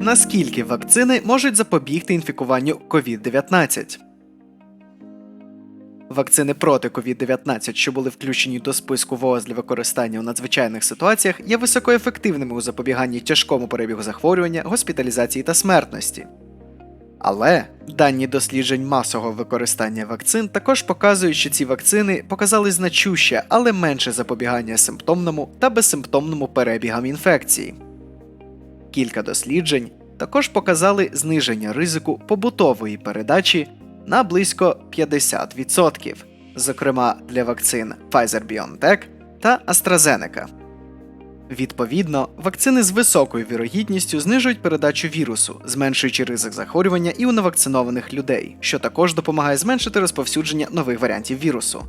Наскільки вакцини можуть запобігти інфікуванню COVID-19? Вакцини проти COVID-19, що були включені до списку ВООЗ для використання у надзвичайних ситуаціях, є високоефективними у запобіганні тяжкому перебігу захворювання, госпіталізації та смертності. Але дані досліджень масового використання вакцин також показують, що ці вакцини показали значуще, але менше запобігання симптомному та безсимптомному перебігам інфекції. Кілька досліджень також показали зниження ризику побутової передачі на близько 50%, зокрема для вакцин Pfizer-BioNTech та AstraZeneca. Відповідно, вакцини з високою вірогідністю знижують передачу вірусу, зменшуючи ризик захворювання і у невакцинованих людей, що також допомагає зменшити розповсюдження нових варіантів вірусу.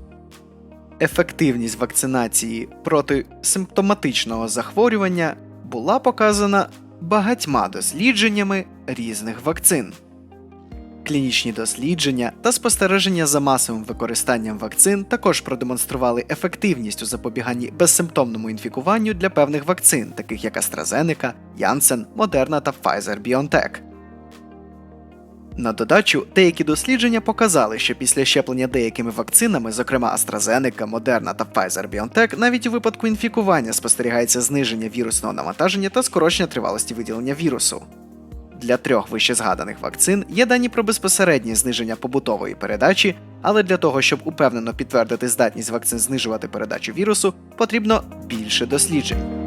Ефективність вакцинації проти симптоматичного захворювання була показана багатьма дослідженнями різних вакцин. Клінічні дослідження та спостереження за масовим використанням вакцин також продемонстрували ефективність у запобіганні безсимптомному інфікуванню для певних вакцин, таких як AstraZeneca, Janssen, Moderna та Pfizer-BioNTech. На додачу, деякі дослідження показали, що після щеплення деякими вакцинами, зокрема AstraZeneca, Moderna та Pfizer-BioNTech, навіть у випадку інфікування спостерігається зниження вірусного навантаження та скорочення тривалості виділення вірусу. Для трьох вищезгаданих вакцин є дані про безпосереднє зниження побутової передачі, але для того, щоб упевнено підтвердити здатність вакцин знижувати передачу вірусу, потрібно більше досліджень.